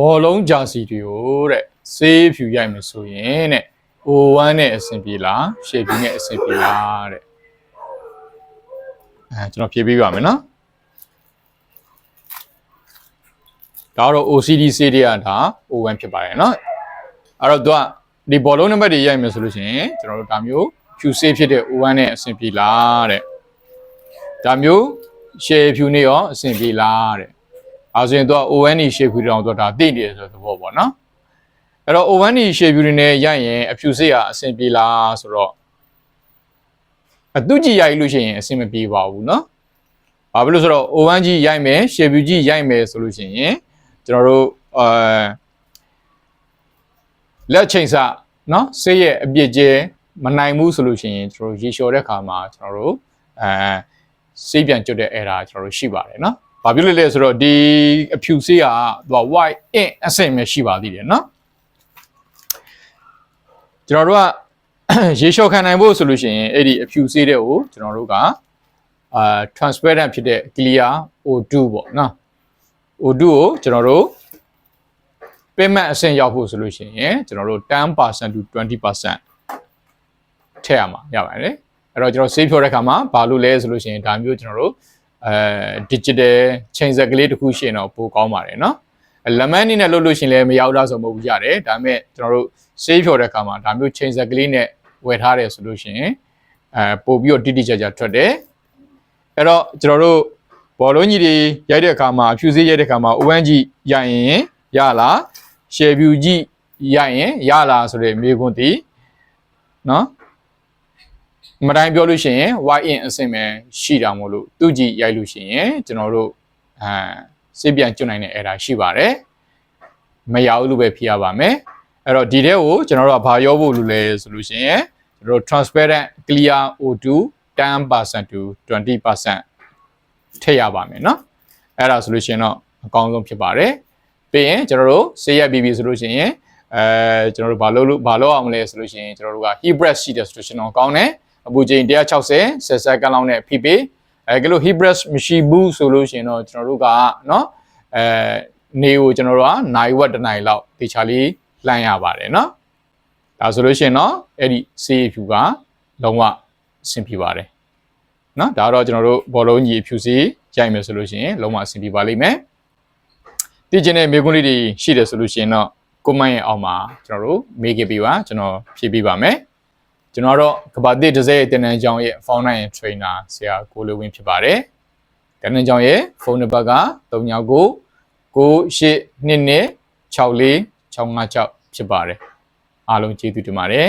ဘောလုံးဂျာစီတွေကိုတဲ့ဆေးဖြူရိုက်မယ်ဆိုရင်တဲ့ O1 နဲ့အဆင်ပြေလားရှေ့ဖြူနဲ့အဆင်ပြေလားတဲ့အဲကျွန်တော်ဖြေပေးပါမယ်နော်ဒါတော့ OCD ဆေးတွေကဒါ O1 ဖြစ်ပါတယ်နော်အဲ့တော့သူကဒီဘောလုံးနံပါတ်တွေရိုက်မယ်ဆိုလို့ရှိရင်ကျွန်တော်တို့ဒါမျိုးဖြူဆေးဖြစ်တဲ့ O1 နဲ့အဆင်ပြေလားတဲ့ဒါမျိုးရှေ့ဖြူနဲ့ရောအဆင်ပြေလားတဲ့ ဒါဆိုရင်သူက ONE shape beauty တောင်သူဒါသိနေတယ်ဆိုတဲ့သဘောပေါ့နော်အဲ့တော့ ONE shape beauty နဲ့ရိုက်ရင်အဖြူစိတ်ကအဆင်ပြေလားဆိုတော့အတူကြီးရိုက်လို့ရှိရင်အဆင်မပြေပါဘူးနော်ဘာဖြစ်လို့ဆိုတော့ ONE ကြီးရိုက်မယ် shape beauty ကြီးရိုက်မယ်ဆိုလို့ရှိရင်ကျွန်တော်တို့အာလက်ချိန်စနော်ဆေးရဲ့အပြစ်ကျဲမနိုင်ဘူးဆိုလို့ရှိရင်ကျွန်တော်တို့ရေလျှော်တဲ့ခါမှာကျွန်တော်တို့အဲဆေးပြန်ကျွတ်တဲ့ error ကျွန်တော်တို့ရှိပါတယ်နော် ။ဘာဖြစ်လို့လဲဆိုတော့ဒီအဖြူဆေးကသူက white in အဆင့်ပဲရှိပါသေးတယ်နော်။ကျွန်တော်တို့ကရေလျှော်ခံနိုင်ဖို့ဆိုလို့ရှိရင်အဲ့ဒီအဖြူဆေးတဲ့ကိုကျွန်တော်တို့ကအာ transparent ဖြစ်တဲ့ clear O2 ပေါ့နော်။ O2 ကိုကျွန်တော်တို့ payment အဆင့်ရောက်ဖို့ဆိုလို့ရှိရင်ကျွန်တော်တို့10% to 20%ထည့်ရမှာရပါတယ်။အဲ့တော့ကျွန်တော် save ဖြောတဲ့အခါမှာဘာလို့လဲဆိုလို့ရှိရင်ဒါမျိုးကျွန်တော်တို့ အဲ digital ချိန်ဆက်ကလေးတစ်ခုရှိရင်တော့ပိုကောင်းပါတယ်နော်လက်မန်းအနေနဲ့လုပ်လို့ရှရင်လည်းမရောက်တော့ဆိုမဟုတ်ဘူးရတယ်ဒါပေမဲ့ကျွန်တော်တို့ဆေးဖြော်တဲ့အခါမှာဒါမျိုးချိန်ဆက်ကလေးနဲ့ဝယ်ထားတယ်ဆိုလို့ရှရင်အဲပို့ပြီးတော့တိတိကျကျထွက်တယ်အဲ့တော့ကျွန်တော်တို့ဘောလုံးကြီးတွေရိုက်တဲ့အခါမှာအဖြူဆေးရိုက်တဲ့အခါမှာ ON ကြီးရိုက်ရင်ရလားရှယ်ဖြူကြီးရိုက်ရင်ရလားဆိုတဲ့မေးခွန်းတည်နော် မတိုင်းပြောလို့ရှိရင် y in အဆင့်ပဲရှိတာမို့လို့သူ့ကြည့်ရိုက်လို့ရှိရင်ကျွန်တော်တို့အဲစိတ်ပြန်ကျွတ်နိုင်တဲ့ error ရှိပါတယ်မရဘူးလို့ပဲဖြေရပါမယ်အဲ့တော့ဒီတဲ့ကိုကျွန်တော်တို့ကဘာရောဖို့လို့လဲဆိုလို့ရှိရင်ကျွန်တော်တို့ transparent clear O2 10% to 20%ထည့်ရပါမယ်เนาะအဲ့ဒါဆိုလို့ရှိရင်တော့အကောင်းဆုံးဖြစ်ပါတယ်ပြီးရင်ကျွန်တော်တို့ဆေးရက်ပြီးပြီဆိုလို့ရှိရင်အဲကျွန်တော်တို့ဘာလို့လို့ဘာလို့အောင်မလဲဆိုလို့ရှိရင်ကျွန်တော်တို့က heat breath ရှိတယ်ဆိုလို့ရှိရင်တော့ကောင်းတယ် အပူချိန်160 10စက္ကန့်လောက်နဲ့ဖိပေးအဲကလို့ heat breath မရှိဘူးဆိုလို့ရှိရင်တော့ကျွန်တော်တို့ကเนาะအဲနေကိုကျွန်တော်တို့ကနိုင်ဝက်တစ်နိုင်လောက်တေချာလေးလှမ်းရပါတယ်เนาะဒါဆိုလို့ရှိရင်တော့အဲ့ဒီဆေးဖြူကလုံးဝအဆင်ပြေပါတယ်เนาะဒါတော့ကျွန်တော်တို့ဘောလုံးကြီးဖြူစီရိုက်မယ်ဆိုလို့ရှိရင်လုံးဝအဆင်ပြေပါလိမ့်မယ်တည်ကျင်တဲ့မေကွန်းလေးတွေရှိတယ်ဆိုလို့ရှိရင်တော့ကိုမန့်ရဲ့အောက်မှာကျွန်တော်တို့မေးခဲ့ပြီးပါကျွန်တော်ဖြည့်ပေးပါမယ် ကျွန်တော်တော့ကဘာတိဒဇဲရဲ့တင်နန်းကြောင်ရဲ့ phone line trainer ဆရာကိုလိုဝင်းဖြစ်ပါတယ်တင်နန်းကြောင်ရဲ့ဖုန်းနံပါတ်က39 9822 64 656ဖြစ်ပါတယ်အားလုံးကျေးဇူးတင်ပါတယ်